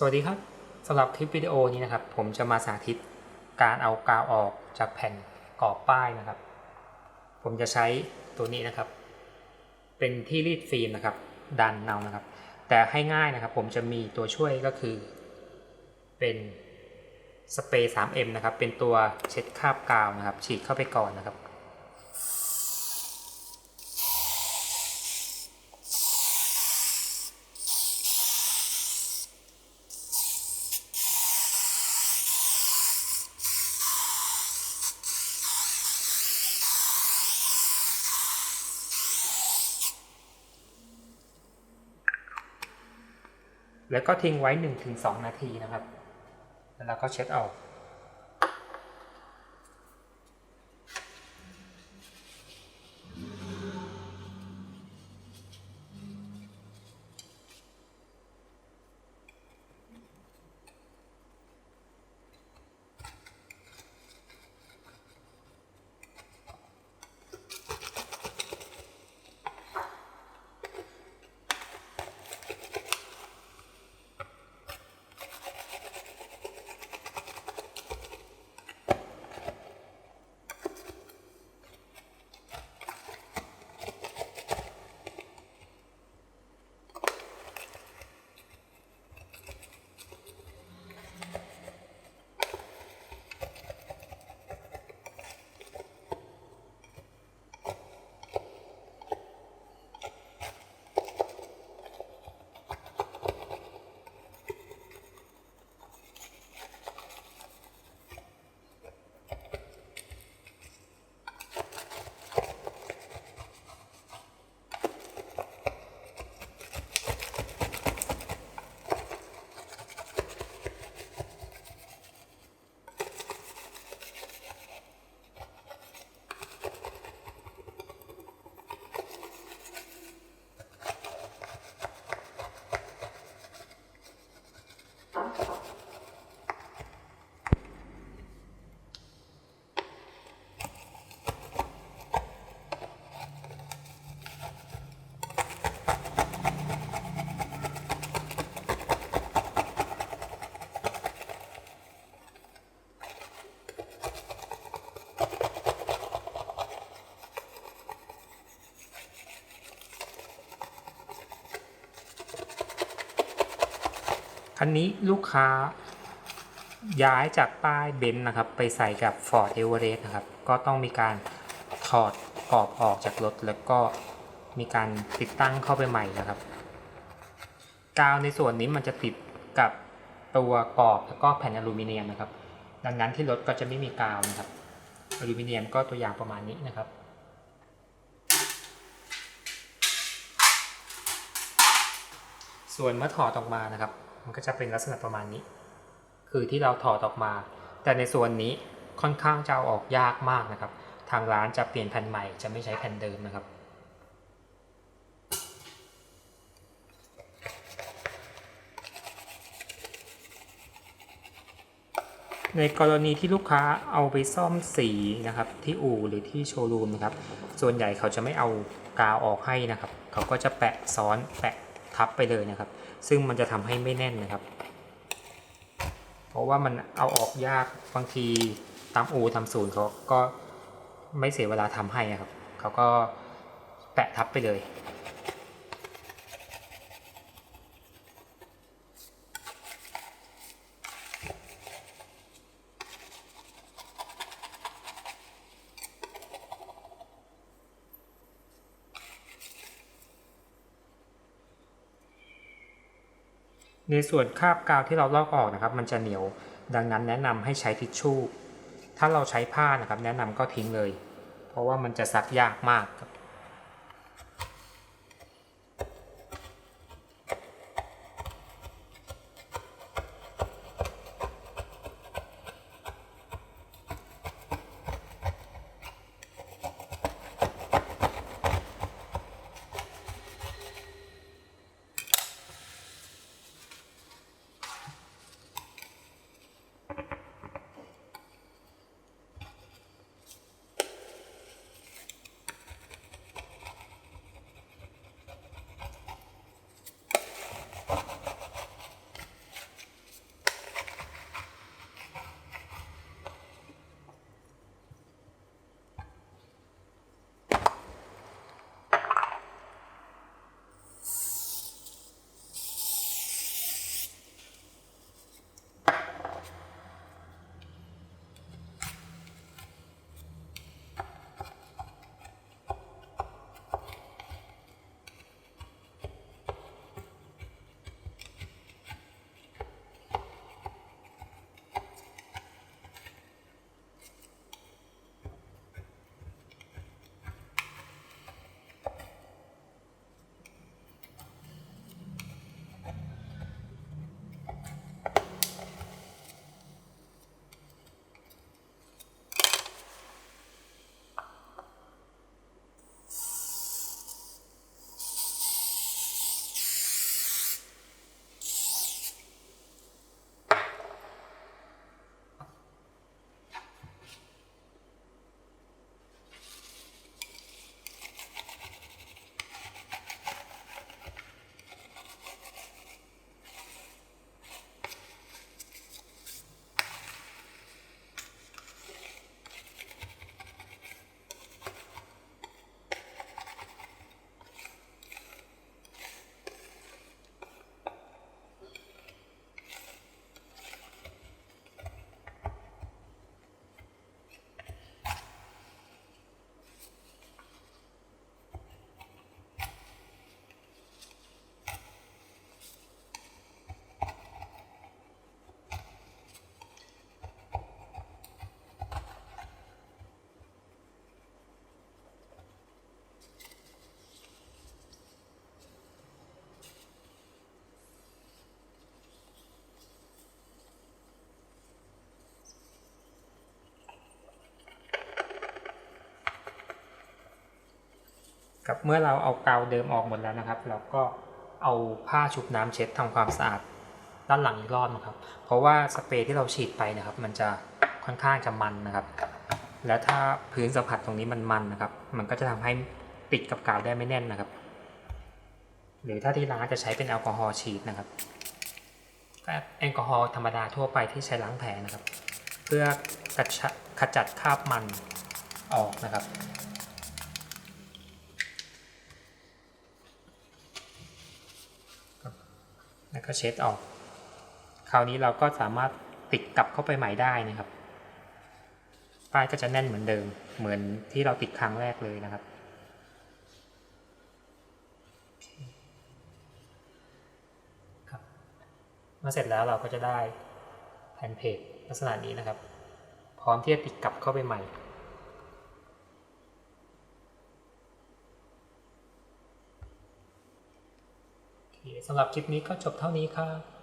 สวัสดีครับสำหรับคลิปวิดีโอนี้นะครับ ผมจะมาสาธิตการเอากาวออกจากแผ่นกรอบป้ายนะครับ ผมจะใช้ตัวนี้นะครับ เป็นที่รีดฟิล์มนะครับ ดันเนานะครับ แต่ให้ง่ายนะครับ ผมจะมีตัวช่วยก็คือ เป็นสเปรย์ 3M นะครับ เป็นตัวเช็ดคราบกาวนะครับ ฉีดเข้าไปก่อนนะครับ แล้วก็ทิ้งไว้ 1-2 นาทีนะครับ แล้วเราก็เช็ดออก คันนี้ลูกค้าย้ายจากป้ายเบนซ์นะครับ ไปใส่กับ Ford Everest นะครับ ก็ต้องมีการถอดกรอบออกจากรถ แล้วก็มีการติดตั้งเข้าไปใหม่นะครับ กาวในส่วนนี้มันจะติดกับตัวกรอบแล้วก็แผ่นอลูมิเนียมนะครับ ดังนั้นที่รถก็จะไม่มีกาวนะครับอลูมิเนียมก็ตัวอย่างประมาณนี้นะครับส่วนเมื่อถอดออกมานะครับ มันก็จะเป็นลักษณะประมาณนี้ คือที่เราถอดออกมา แต่ในส่วนนี้ค่อนข้างจะเอาออกยากมากนะครับ ทางร้านจะเปลี่ยนแผ่นใหม่จะไม่ใช้แผ่นเดิมนะครับ ในกรณีที่ลูกค้าเอาไปซ่อมสีนะครับ ที่อู่หรือที่โชว์รูมนะครับ ส่วนใหญ่เขาจะไม่เอากาวออกให้นะครับ เขาก็จะแปะซ้อนแปะ ทับไปเลยนะครับ ซึ่งมันจะทำให้ไม่แน่นนะครับ เพราะว่ามันเอาออกยากบางทีตามอู่ทำศูนย์เขาก็ไม่เสียเวลาทำให้นะครับเขาก็แปะทับไปเลย ในส่วนคราบกาวที่เราลอกออกนะครับ มันจะเหนียวดังนั้นแนะนำให้ใช้ทิชชู่ ถ้าเราใช้ผ้านะครับ แนะนำก็ทิ้งเลย เพราะว่ามันจะซักยากมากครับ กับเมื่อเราเอากาวเดิมออกหมดแล้วนะครับ เราก็เอาผ้าชุบน้ำเช็ดทำความสะอาดด้านหลังอีกรอบนะครับ เพราะว่าสเปรย์ที่เราฉีดไปนะครับ มันจะค่อนข้างจะมันนะครับ แล้วถ้าพื้นสัมผัสตรงนี้มันมันนะครับ มันก็จะทำให้ติดกับกาวได้ไม่แน่นนะครับ หรือถ้าที่ร้านจะใช้เป็นแอลกอฮอล์ฉีดนะครับแอลกอฮอล์ธรรมดาทั่วไปที่ใช้ล้างแผลนะครับ เพื่อขจัดคราบมันออกนะครับ แล้วก็เช็ดออก คราวนี้เราก็สามารถติดกลับเข้าไปใหม่ได้นะครับ ป้ายก็จะแน่นเหมือนเดิม เหมือนที่เราติดครั้งแรกเลยนะครับ ครับเมื่อเสร็จแล้วเราก็จะได้แผ่นเพจลักษณะนี้นะครับ พร้อมที่จะติดกลับเข้าไปใหม่ โอเค สำหรับคลิปนี้ก็จบเท่านี้ครับ